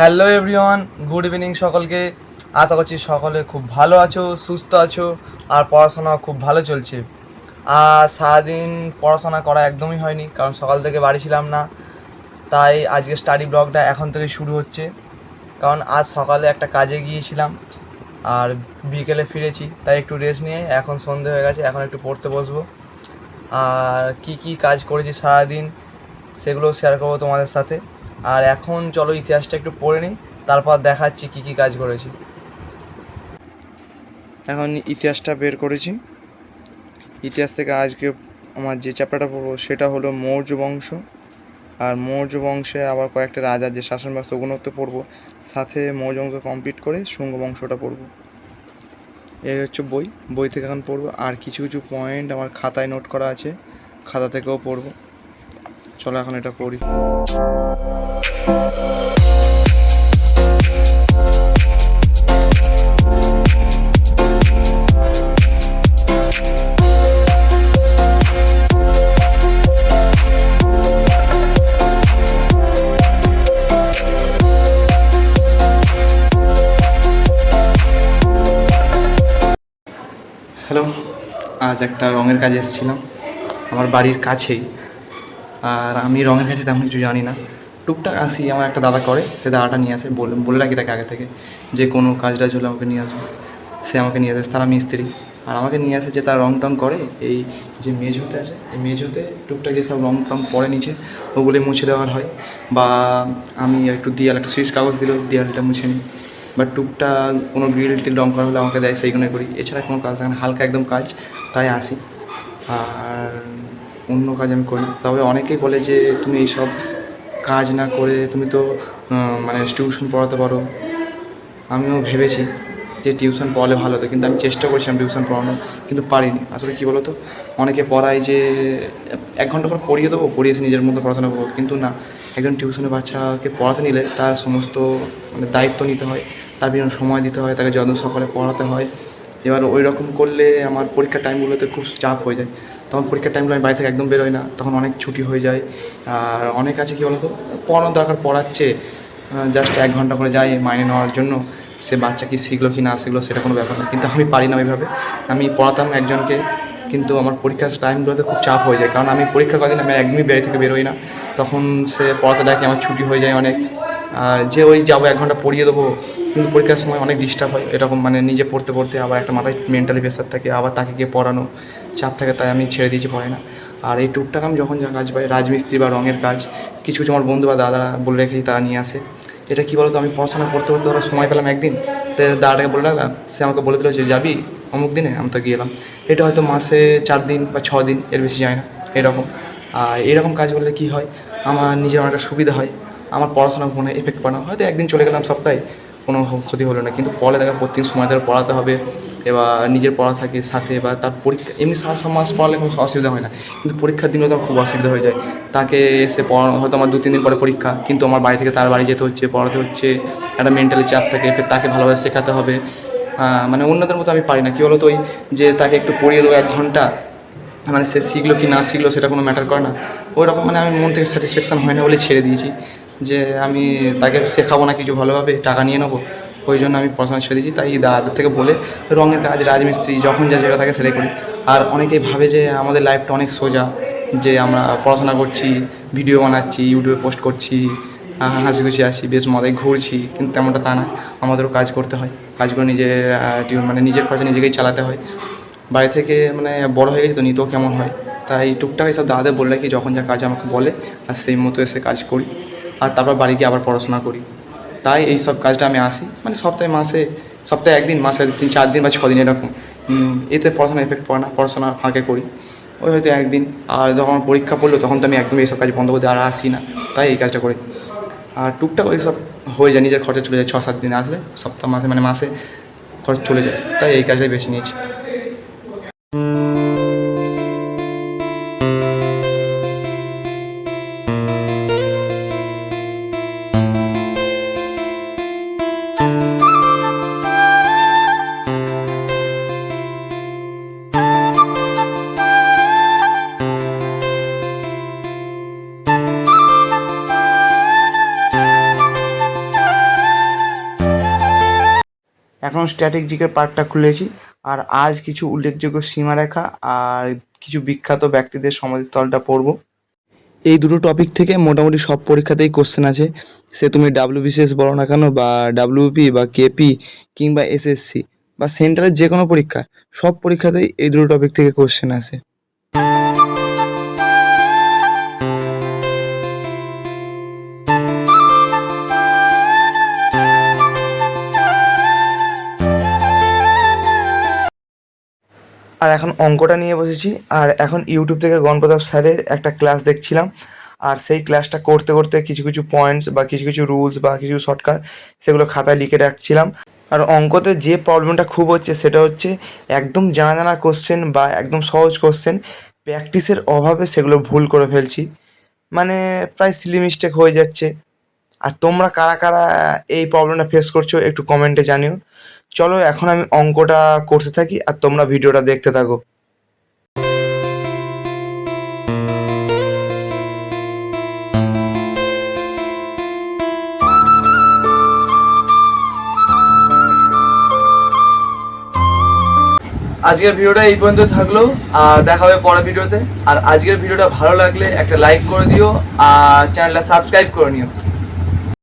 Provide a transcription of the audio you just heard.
Hello everyone, good evening সকলকে। আশা করছি সকলে খুব ভালো আছো, সুস্থ আছো, আর পড়াশোনা খুব ভালো চলছে। আর সারাদিন পড়াশোনা করা একদমই হয়নি, কারণ সকাল থেকে বাড়ি ছিলাম না। তাই আজকে স্টাডি ব্লগটা এখন থেকে শুরু হচ্ছে। কারণ আজ সকালে একটা কাজে গিয়েছিলাম, আর বিকেলে ফিরেছি, তাই একটু রেস্ট নিয়ে এখন সন্ধে হয়ে গেছে, এখন একটু পড়তে বসবো। আর কি কি কাজ করেছি সারাদিন, সেগুলো শেয়ার করব তোমাদের সাথে। আর এখন চলো ইতিহাসটা একটু পড়ে নিই, তারপর দেখাচ্ছি কি কি কাজ করেছি। এখন ইতিহাসটা বের করেছি। ইতিহাস থেকে আজকে আমার যে চ্যাপ্টারটা পড়ব সেটা হলো মৌর্য বংশ। আর মৌর্য বংশে আবার কয়েকটা রাজার যে শাসন ব্যবস্থা ওগুলো পড়ব, সাথে মৌর্য বংশ কমপ্লিট করে শুঙ্গ বংশটা পড়ব। এই হচ্ছে বই। বই থেকে এখন পড়ব। আর কিছু কিছু পয়েন্ট আমার খাতায় নোট করা আছে, খাতা থেকেও পড়ব। চলো এখন এটা পড়ি। হ্যালো আজ একটা রঙের কাজে এসেছিলাম। আমার বাড়ির কাছেই। আর আমি রঙের কাছে তেমন কিছু জানি না। টুকটাক আসি, আমার একটা দাদা করে, সে দাদাটা নিয়ে আসে, বলে বলে রাখি তাকে আগে থেকে, যে কোনো কাজ টাজ হলে আমাকে নিয়ে আসবে। সে আমাকে নিয়ে আসে, তারা মিস্ত্রি। আর আমাকে নিয়ে আসে যে তার রং টং করে, এই যে মেঝোতে আছে, এই মেঝোতে টুকটাক যেসব রং টং পড়ে নিচে ওগুলি মুছে দেওয়ার হয়। বা আমি একটু দেয়াল, একটা সুইচ কাগজ দিলেও দেয়ালটা মুছে নিই। বা টুকটাক কোনো গ্রিল টিল রং করা হলে আমাকে দেয় সেইগুলো করি। এছাড়া কোনো কাজ, হালকা একদম কাজ, তাই আসি। আর অন্য কাজ আমি করি তবে অনেকেই বলে যে, তুমি এইসব কাজ না করে তুমি তো মানে টিউশন পড়াতে পারো। আমিও ভেবেছি যে টিউশন পড়ালে ভালো হতো, কিন্তু আমি চেষ্টা করছিলাম টিউশন পড়ানো কিন্তু পারিনি। আসলে কী বলো তো অনেকে পড়ায় যে, এক ঘণ্টা করে পড়িয়ে দেবো, পড়িয়ে নিজের মতো পড়াশোনা করব, কিন্তু না। একজন টিউশনের বাচ্চাকে পড়াতে নিলে তার সমস্ত মানে দায়িত্ব নিতে হয়, তার বিভিন্ন সময় দিতে হয়, তাকে যত্ন সকালে পড়াতে হয়। এবার ওই রকম করলে আমার পরীক্ষার টাইমগুলোতে খুব চাপ হয়ে যায়। তখন পরীক্ষার টাইমগুলো আমি বাড়ি থেকে একদম বেরোই না, তখন অনেক ছুটি হয়ে যায়। আর অনেক আছে কী বলতো? পড়ানোর দরকার পড়াচ্ছে জাস্ট এক ঘণ্টা করে যায় মাইনে নেওয়ার জন্য। সে বাচ্চা কি শিখলো কি না শিখলো সেটা কোনো ব্যাপার না, কিন্তু আমি পারি না ওইভাবে। আমি পড়াতাম একজনকে, কিন্তু আমার পরীক্ষার টাইমগুলোতে খুব চাপ হয়ে যায়। কারণ আমি পরীক্ষা কদিন আমি একদমই বাড়ি থেকে বেরোই না। তখন সে পড়াতে ডাকে আমার ছুটি হয়ে যায় অনেক। আর যে ওই যাব এক ঘণ্টা পড়িয়ে দেবো কিন্তু পরীক্ষার সময় অনেক ডিস্টার্ব হয়। এরকম মানে নিজে পড়তে পড়তে আবার একটা মাথায় মেন্টালি প্রেশার থাকে, আবার তাকে গিয়ে পড়ানো চাপ থাকে, তাই আমি ছেড়ে দিয়েছি, পড়ে না। আর এই টুকটাক আমি যখন যা কাজ পাই, রাজমিস্ত্রি বা রঙের কাজ, কিছু কিছু আমার বন্ধু বা দাদারা বলে রেখেছি, তারা নিয়ে আসে। এটা কী বলতো, আমি পড়াশোনা করতে করতে ওরা সময় পেলাম একদিন, তো দাদাটাকে বলে রাখলাম, সে আমাকে বলে দিল যে, যাবি? অমুক দিনে? আমি তো গেলাম এটা হয়তো মাসে চার দিন বা ছ দিন, এর বেশি যায় না, এরকম। আর এরকম কাজ করলে কী হয়? আমার নিজের অনেকটা সুবিধা হয়। আমার পড়াশোনার কোনো এফেক্ট পড়ে না। হয়তো একদিন চলে গেলাম সপ্তাহে কোনো ক্ষতি হলো না। কিন্তু পরে দেখা প্রত্যেক সময় ধরে পড়াতে হবে এবার নিজের পড়া থাকে সাথে বা তার পরীক্ষা, এমনি ছ মাস পড়ালে কোনো অসুবিধা হয় না। কিন্তু পরীক্ষার দিনে তো খুব অসুবিধা হয়ে যায়। তাকে এসে পড়ানো, হয়তো আমার দু তিন দিন পরে পরীক্ষা, কিন্তু আমার বাড়ি থেকে তার বাড়ি যেতে হচ্ছে, পড়াতে হচ্ছে, একটা মেন্টালি চাপ থাকে তাকে ভালোভাবে শেখাতে হবে। মানে অন্যদের মতো আমি পারি না। কী বলতো ওই যে তাকে একটু পড়িয়ে দেবো এক ঘণ্টা মানে সে শিখলো কি না শিখলো সেটা কোনো ম্যাটার করে না। ওই রকম মানে আমি মন থেকে স্যাটিসফ্যাকশান হয় না বলে ছেড়ে দিয়েছি। যে আমি তাকে শেখাবো না, কিছু ভালোভাবে টাকা নিয়ে নেব, ওই জন্য আমি পড়াশোনা ছেড়ে দিয়েছি। তাই দাদাদের থেকে বলে রঙের কাজ, রাজমিস্ত্রি, যখন যা যেটা থাকে সেটাই করি। আর অনেকেই ভাবে যে আমাদের লাইফটা অনেক সোজা, যে আমরা পড়াশোনা করছি ভিডিও বানাচ্ছি ইউটিউবে পোস্ট করছি হাসি খুশি আসি, বেশ মজায় ঘুরছি, কিন্তু তেমনটা তা না, আমাদেরও কাজ করতে হয়। কাজ করে নিজে মানে নিজের খরচা নিজেকেই চালাতে হয়। বাড়ি থেকে মানে বড় হয়ে গেছে তো, নিতেও কেমন হয়? তাই টুকটাক এসব দাদাদের বলে রাখি, যখন যা কাজ আমাকে বলে, আর সেই মতো এসে কাজ করি। আর তারপর বাড়ি গিয়ে আবার পড়াশোনা করি। তাই এই সব কাজটা আমি আসি। মানে সপ্তাহে মাসে, সপ্তাহে একদিন, মাসে তিন, চার দিন বা ছ দিন এরকম। এতে পড়াশোনা এফেক্ট পড়ে না পড়াশোনা ফাঁকে করি। ওই হয়তো একদিন। আর যখন পরীক্ষা পড়ল, তখন তো আমি একদম এইসব কাজ বন্ধ করে আর আসি না। তাই এই কাজটা করি। আর টুকটাক ওই সব হয়ে যায়, নিজের খরচা চলে যায়, ছ, সাত দিন আসলে সপ্তাহ মাসে মানে মাসে খরচ চলে যায়। তাই এই কাজটাই বেছে নিয়েছি। এখন স্ট্যাটিক জিকের পার্টটা খুলেছি। আর আজ কিছু উল্লেখযোগ্য সীমারেখা আর কিছু বিখ্যাত ব্যক্তিদের সমাধিস্থলটা পড়ব। এই দুটো টপিক থেকে মোটামুটি সব পরীক্ষাতেই কোশ্চেন আছে। সে তুমি ডাব্লিউ বিসিএস বলো না কেন বা ডাব্লিউপি বা কেপি কিংবা এসএসসি বা সেন্ট্রালের যে কোনো পরীক্ষা, সব পরীক্ষাতেই এই দুটো টপিক থেকে কোশ্চেন আসে। আর এখন অঙ্কটা নিয়ে বসেছি। আর এখন ইউটিউব থেকে গণপ্রতাপ স্যারের একটা ক্লাস দেখছিলাম। আর সেই ক্লাসটা করতে করতে কিছু কিছু পয়েন্টস বা কিছু কিছু রুলস বা কিছু শর্টকাট সেগুলো খাতায় লিখে রাখছিলাম। আর অঙ্কতে যে প্রবলেমটা খুব হচ্ছে সেটা হচ্ছে একদম জানা জানা কোশ্চেন বা একদম সহজ কোশ্চেন প্র্যাকটিসের অভাবে সেগুলো ভুল করে ফেলছি। মানে প্রায় সিলি মিস্টেক হয়ে যাচ্ছে। আর তোমরা কারা কারা এই প্রবলেমটা ফেস করছ একটু কমেন্টে জানিও। চলো এখন আমি অঙ্কটা করতে থাকি আর তোমরা ভিডিওটা দেখতে থাকো। আজকের ভিডিওটা এই পর্যন্ত থাকল, আর দেখা হবে পরের ভিডিওতে। আর আজকের ভিডিওটা ভালো লাগলে একটা লাইক করে দিও, আর চ্যানেলটা সাবস্ক্রাইব করে নিও।